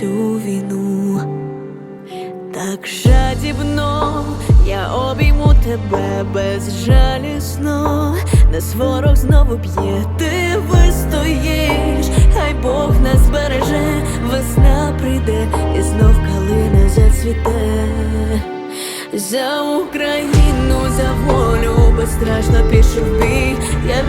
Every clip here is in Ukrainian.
цю війну. Так жадібно я обійму тебе безжалісно, нас ворог знову б'є, ти вистоїш, хай Бог нас береже, весна прийде і знов калина зацвіте. За Україну, за волю безстрашно пішов бій. Я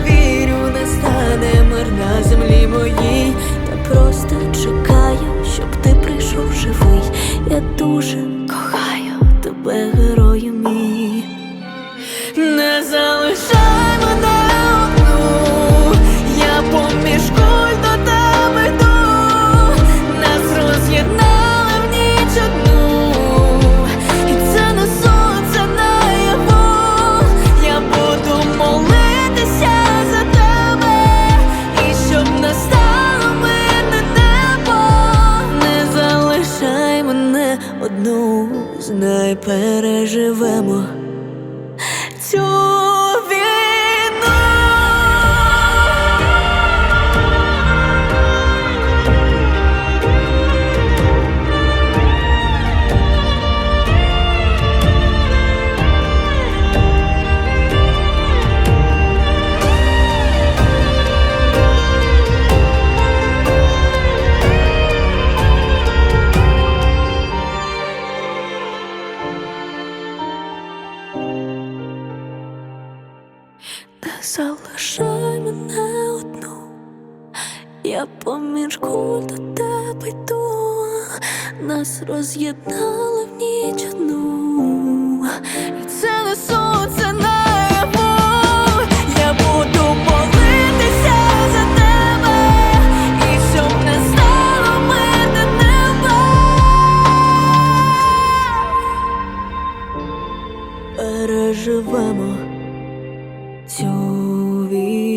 герою мій. Не залишай мене одну, я поміж куль до тебе йду, нас роз'єднали в ніч одну, і це не сон, це наяву, я буду молитися за тебе, і щоб настало мирне небо, не залишай мене одну, знай, переживемо. Цю залишай мене одну, я поміж куль до тебе йду, нас роз'єднали в ніч одну, і це не сон, це наяву, я буду молитися за тебе, і щоб не стало мирне небо. Переживемо цю believe.